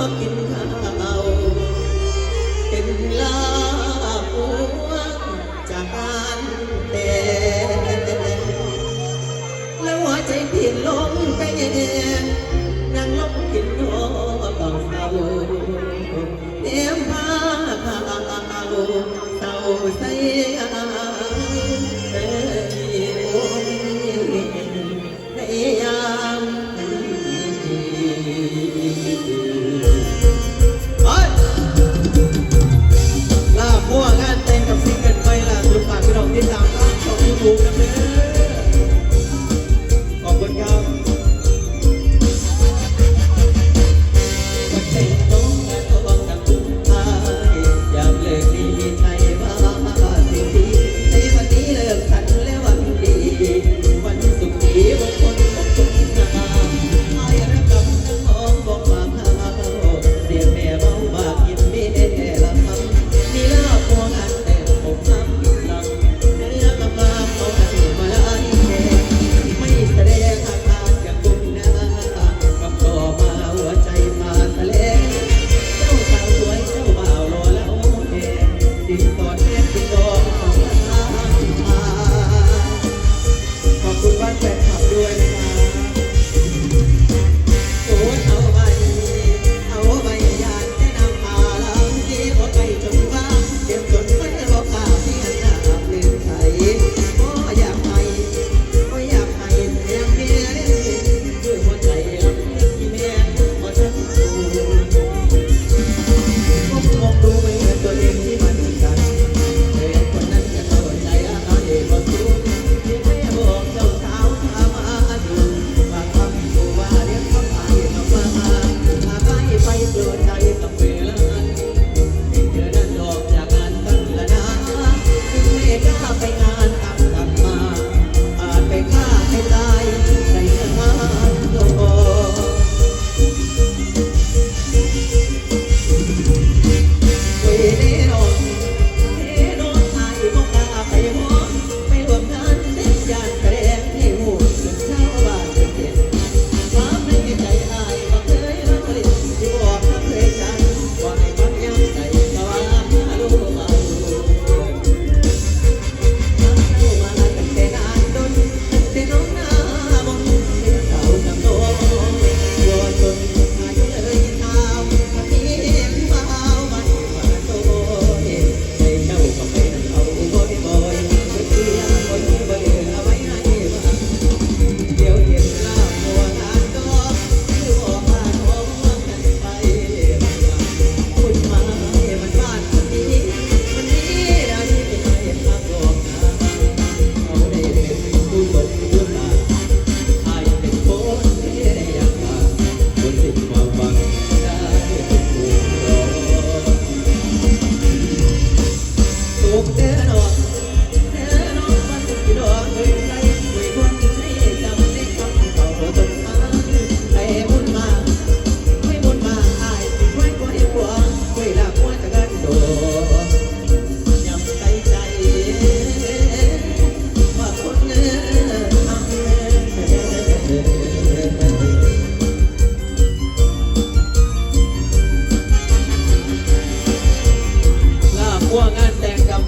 looking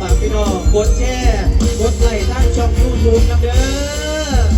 ฝากพี่น้องกดแชร์กดไลค์ทางช่องยูทูบนะเด้อ